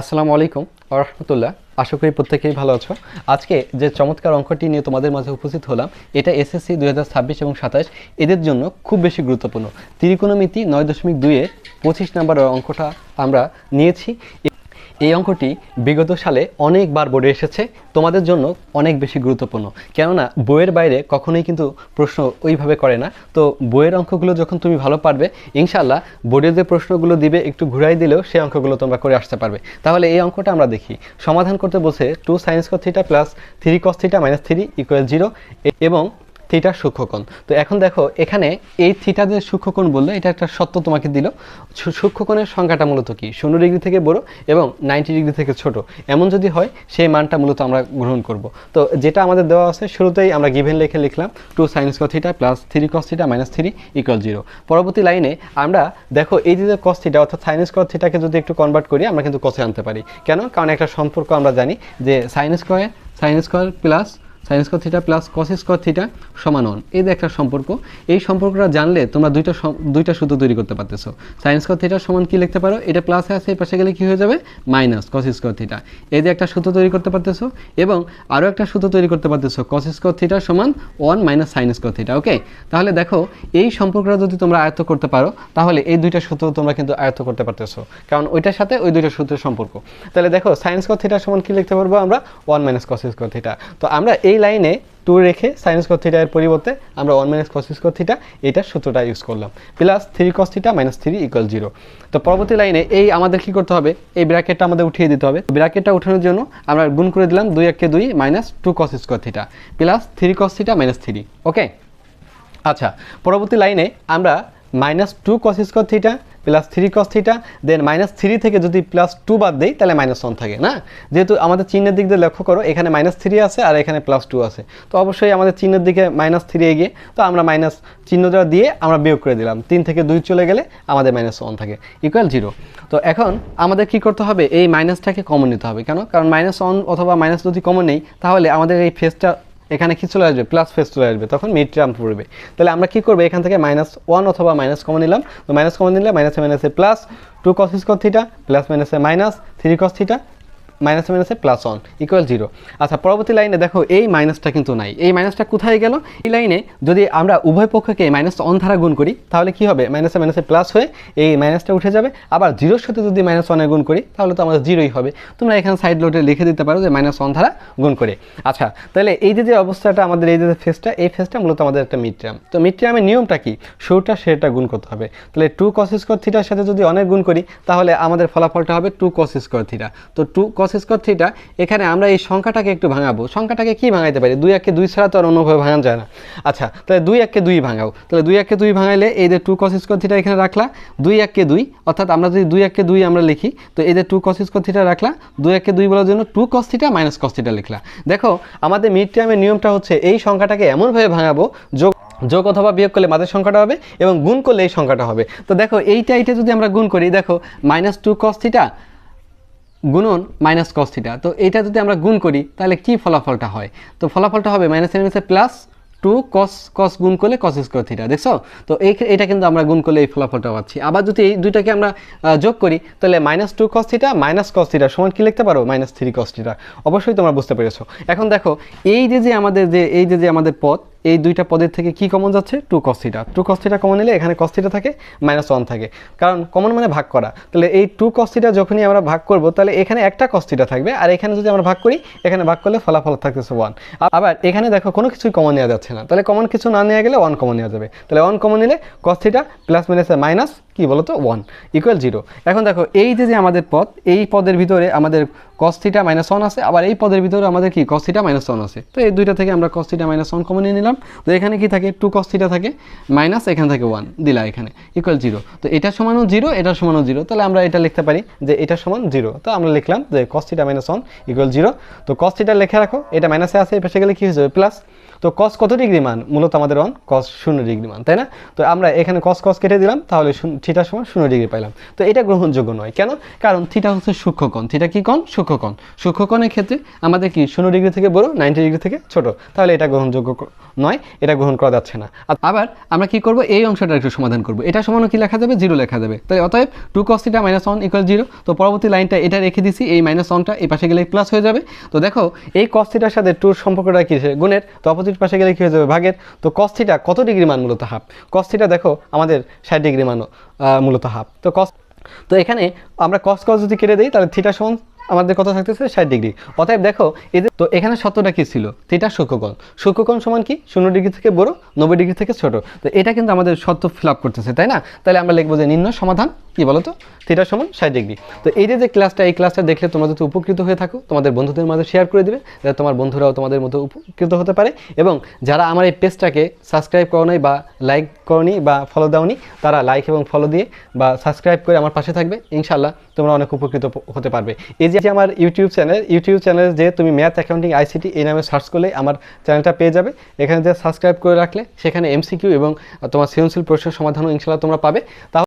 আসসালামু আলাইকুম রহমতুল্লাহ। আশা করি প্রত্যেকেই ভালো আছো। আজকে যে চমৎকার অঙ্কটি নিয়ে তোমাদের মাঝে উপস্থিত হলাম, এটা এসএসসি দুই হাজার ছাব্বিশ এবং সাতাশ। এদের জন্য খুব বেশি গুরুত্বপূর্ণ। ত্রিকোণমিতি নয় দশমিক দুইয়ে পঁচিশ নাম্বারের অঙ্কটা আমরা নিয়েছি। এই অঙ্কটি বিগত সালে অনেকবার বোর্ডে এসেছে। তোমাদের জন্য অনেক বেশি গুরুত্বপূর্ণ। কেননা, বইয়ের বাইরে কখনোই কিন্তু প্রশ্ন ওইভাবে করে না। তো বইয়ের অঙ্কগুলো যখন তুমি ভালো পারবে ইনশাল্লাহ বোর্ডের যে প্রশ্নগুলো দিবে, একটু ঘুরাই দিলেও সেই অঙ্কগুলো তোমরা করে আসতে পারবে। তাহলে এই অঙ্কটা আমরা দেখি। সমাধান করতে বসে two sine cos theta plus three cos theta minus three equal zero এবং থিটার সূক্ষ্মকোণ। তো এখন দেখো, এখানে এই থিটা যে সূক্ষ্মকোণ বলল, এটা একটা সত্য তোমাকে দিল। সূক্ষ্মকোণের সংখ্যাটা মূলত কি? শূন্য ডিগ্রি থেকে বড় এবং নাইনটি ডিগ্রি থেকে ছোট। এমন যদি হয়, সেই মানটা মূলত আমরা গ্রহণ করব। তো যেটা আমাদের দেওয়া আছে, শুরুতেই আমরা গিভেন লিখে লিখলাম, two sine theta plus three cos theta minus three equal zero পরবর্তী লাইনে আমরা দেখো, এই যে কস থিটা অর্থাৎ সাইন্স কস থিটাকে যদি একটু কনভার্ট করি, আমরা কিন্তু কসে আনতে পারি। কেন? কারণ একটা সম্পর্ক আমরা জানি যে sine square sine square plus sine square theta plus cos square theta সমান ওয়ান এই একটা সম্পর্ক, এই সম্পর্কটা জানলে তোমরা দুইটা দুইটা সূত্র তৈরি করতে পারতেছো। সাইন স্কোয়ার থিটা সমান কি লিখতে পারো? এটা প্লাসে আছে, এই পাশে গেলে কি হয়ে যাবে? মাইনাস কস স্কোয়ার থিটা এই যে একটা সূত্র তৈরি করতে পারতেছো, এবং আরও একটা সূত্র তৈরি করতে পারতেছো কস স্কোয়ার থিটা সমান one minus sine square theta okay তাহলে দেখো, এই সম্পর্কটা যদি তোমরা আয়ত্ত করতে পারো, তাহলে এই দুইটা সূত্র তোমরা কিন্তু আয়ত্ত করতে পারতেছো। কারণ ওইটার সাথে ওই দুইটা সূত্রের সম্পর্ক। তাহলে দেখো সাইন স্কোয়ার থিটা সমান কি লিখতে পারব আমরা? One minus cos square theta তো আমরা এই লাইনে টু রেখে সাইন স্কোয়ার থিটা এর পরিবর্তে আমরা one minus cos square theta এটার সূত্রটা ইউজ করলাম। Plus three cos theta minus three equal zero তো পরবর্তী লাইনে এই আমাদের কি করতে হবে? এই ব্র্যাকেটটা আমাদের উঠিয়ে দিতে হবে। ব্র্যাকেটটা উঠানোর জন্য আমরা গুণ করে দিলাম দুই একে দুই minus two cos square theta plus three cos theta minus three okay আচ্ছা পরবর্তী লাইনে আমরা minus two cos square theta plus three cos theta then minus three থেকে যদি প্লাস টু বাদ দেই, তাহলে মাইনাস ওয়ান থাকে, না? যেহেতু আমাদের চিহ্নের দিক দিয়ে লক্ষ্য করো, এখানে মাইনাস থ্রি আছে আর এখানে প্লাস টু আছে। তো অবশ্যই আমাদের চিহ্নের দিকে মাইনাস থ্রি এগিয়ে, তো আমরা মাইনাস চিহ্নটা দিয়ে আমরা বিয়োগ করে দিলাম। তিন থেকে দুই চলে গেলে আমাদের মাইনাস ওয়ান থাকে ইকুয়াল জিরো তো এখন আমাদের কি করতে হবে? এই মাইনাসটাকে কমন নিতে হবে, কেন? কারণ মাইনাস ওয়ান অথবা মাইনাস যদি কমন নেই, তাহলে আমাদের এই ফেসটা এখানে কি চলে আসবে? প্লাস ফেস চলে আসবে। তখন মিড টার্ম পড়বে। তাহলে আমরা কি করব? এখান থেকে মাইনাস ওয়ান অথবা মাইনাস কমন নিলাম। তো মাইনাস কমন নিলে মাইনাসে মাইনাসে plus two cos square theta plus মাইনাসে মাইনাস থ্রি কস থিটা মাইনাসে মাইনাসে প্লাস ওয়ান ইকুয়াল জিরো আচ্ছা পরবর্তী লাইনে দেখো, এই মাইনাসটা কিন্তু নাই। এই মাইনাসটা কোথায় গেল? এই লাইনে যদি আমরা উভয় পক্ষকে মাইনাস ওয়ান ধারা গুণ করি, তাহলে কি হবে? মাইনাসে মাইনাসে প্লাস হয়ে এই মাইনাসটা উঠে যাবে। আবার জিরোর সাথে যদি মাইনাস ওয়ানে গুণ করি, তাহলে তো আমাদের জিরোই হবে। তোমরা এখানে সাইড লোটে লিখে দিতে পারো যে মাইনাস ওয়ান ধারা গুণ করে। আচ্ছা তাহলে এই যে যে অবস্থাটা আমাদের, এই যে ফেসটা এই ফেসটা মূলত আমাদের একটা মিড টার্ম তো মিড টার্মের নিয়মটা কি? শুরুটা সেটা গুণ করতে হবে। তাহলে টু কস স্কোয়ার থিটার সাথে যদি অনেক গুণ করি, তাহলে আমাদের ফলাফলটা হবে টু কস স্কোয়ার থিটা তো টু কস স্কোয়ার থিটা এখানে আমরা এই সংখ্যাটাকে একটু ভাঙাবো। সংখ্যাটাকে কি ভাঙাইতে পারি? দুই একে দুই ছাড়া তো আর অন্যভাবে ভাঙানো যায় না। আচ্ছা তাহলে দুই একে দুই ভাঙাও। তাহলে দুই একে দুই ভাঙাইলে এই যে টু কস স্কোয়ার থিটা এখানে রাখলা, দুই একে দুই, অর্থাৎ আমরা যদি দুই একে দুই আমরা লিখি, তো এই যে টু কস স্কোয়ার থিটা রাখলা, দুই একে দুই বলার জন্য two cos theta minus cos theta লিখলা। দেখো, আমাদের মিড টার্মের নিয়মটা হচ্ছে এই সংখ্যাটাকে এমনভাবে ভাঙাবো, যোগ যোগ অথবা বিয়োগ করলে মাঝের সংখ্যাটা হবে এবং গুণ করলে এই সংখ্যাটা হবে। তো দেখো, এইটা এইটা যদি আমরা গুণ করি, দেখো মাইনাস টু কস থিটা গুণন মাইনাস কস থিটা তো এটা যদি আমরা গুণ করি, তাহলে কি ফলাফলটা হয়? তো ফলাফলটা হবে মাইনাস মাইনাসে প্লাস টু কস কস গুণ করলে কস স্কোয়ার থিটা দেখছ? তো এই এটা কিন্তু আমরা গুণ করলে এই ফলাফলটা পাচ্ছি। আবার যদি এই দুইটাকে আমরা যোগ করি, তাহলে minus two cos theta minus cos theta সমান কি লিখতে পারো? মাইনাস থ্রি কস থিটা অবশ্যই তোমরা বুঝতে পেরেছ। এখন দেখো, এই যে যে আমাদের যে এই যে যে আমাদের পদ এই দুইটা পদের থেকে কি কমন যাচ্ছে? Two cos theta two cos theta common নিলে এখানে কস্থিটা থাকে মাইনাস ওয়ান থাকে। কারণ কমন মানে ভাগ করা। তাহলে এই টু কস্থিটা যখনই আমরা ভাগ করব, তাহলে এখানে একটা কস্থিটা থাকবে, আর এখানে যদি আমরা ভাগ করি, এখানে ভাগ করলে ফলাফল থাকতেছে ওয়ান আবার এখানে দেখো, কোনো কিছুই কমন নেওয়া যাচ্ছে না। তাহলে কমন কিছু না নেওয়া গেলে ওয়ান কমন নেওয়া যাবে। তাহলে ওয়ান কমন নিলে কস্থিটা প্লাস মাইনাসে মাইনাস কি বলতো? ওয়ান ইকুয়াল জিরো এখন দেখো, এই যে যে আমাদের পদ, এই পদের ভিতরে আমাদের কস্থিটা মাইনাস ওয়ান আছে। আবার এই পদের ভিতরে আমাদের কি? কস্থিটা মাইনাস ওয়ান আছে। তো এই দুইটা থেকে আমরা কস্থিটা মাইনাস ওয়ান কমন নিয়ে নিলাম। তো এখানে কি থাকে? টু কস্থিটা থাকে মাইনাস এখান থেকে ওয়ান দিলা এখানে ইকুয়াল জিরো তো এটা সমানও জিরো এটা সমানও জিরো তাহলে আমরা এটা লিখতে পারি যে এটা সমান জিরো তো আমরা লিখলাম যে cos theta minus one equal zero তো কস্থিটা লিখে রাখো, এটা মাইনাসে আছে, এই পাশে গেলে কি হয়ে যাবে? প্লাস তো কস কত ডিগ্রি মান? মূলত আমাদের অন কস শূন্য ডিগ্রি মান, তাই না? তো আমরা এখানে কস কস কেটে দিলাম, তাহলে থিটার সময় শূন্য ডিগ্রি পাইলাম। তো এটা গ্রহণযোগ্য নয়। কেন? কারণ থিটা হচ্ছে সূক্ষ্মকোণ। থিটা কি কোণ? সূক্ষ্ম সূক্ষ্মকোণ। সূক্ষ্মকোণের ক্ষেত্রে আমাদের কি শূন্য ডিগ্রি থেকে বড় নাইনটি ডিগ্রি থেকে ছোট? তাহলে এটা গ্রহণযোগ্য নয়, এটা গ্রহণ করা যাচ্ছে না। আবার আমরা কি করব? এই অংশটা একটু সমাধান করব। এটা সমান কি লেখা যাবে? জিরো লেখা যাবে। তাই অতএব two cos theta minus one equal zero তো পরবর্তী লাইনটা এটা রেখে দিছি, এই মাইনাস ওয়ানটা এই পাশে গেলে প্লাস হয়ে যাবে। তো দেখো, এই কস্টিটার সাথে টুর সম্পর্কটা কি গুণের, তো অপোজিট পাশে গেলে কি হয়ে যাবে? ভাগের। তো কস্টিটা কত ডিগ্রি মান মূলত হাফ কস্টিটা দেখো, আমাদের ষাট ডিগ্রি মান মূলত হাফ তো কস তো এখানে আমরা কস কস যদি কেটে দিই, তাহলে থিটা সমান আমাদের কত থাকতেছে? ষাট ডিগ্রি অতএব দেখো এদের তো এখানে সত্যটা কি ছিল? থিটা সূক্ষ্মকোণ। সূক্ষ্মকোণ সমান কি? শূন্য ডিগ্রি থেকে বড়, নব্বই ডিগ্রি থেকে ছোট। তো এটা কিন্তু আমাদের সত্য ফিল করতেছে, তাই না? তাহলে আমরা লিখব যে নিম্ন সমাধান কি বলো তো থিটা সমান ষাট ডিগ্রি। তো এই যে ক্লাসটা এই ক্লাসটা দেখলে তোমরা যদি উপকৃত হয়ে থাকো, তোমাদের বন্ধুদের মাঝে শেয়ার করে দিবে, যাতে তোমার বন্ধুরাও তোমাদের মতো উপকৃত হতে পারে। এবং যারা আমার এই পেজটাকে সাবস্ক্রাইব করো নাই বা লাইক করনি বা ফলো দাওনি তারা লাইক এবং ফলো দিয়ে বা সাবস্ক্রাইব করে আমার পাশে থাকবে। ইনশাল্লাহ তোমরা অনেক উপকৃত হতে পারবে। এই যে আমার ইউটিউব চ্যানেল ইউটিউব চ্যানেল যে তুমি ম্যাথ অ্যাকাউন্টিং আইসিটি এই নামে সার্চ করলে আমার চ্যানেলটা পেয়ে যাবে। এখানে যে সাবস্ক্রাইব করে রাখলে, সেখানে এমসিকিউ এবং তোমার সৃজনশীল প্রশ্নের সমাধানও ইনশাল্লাহ তোমরা পাবে।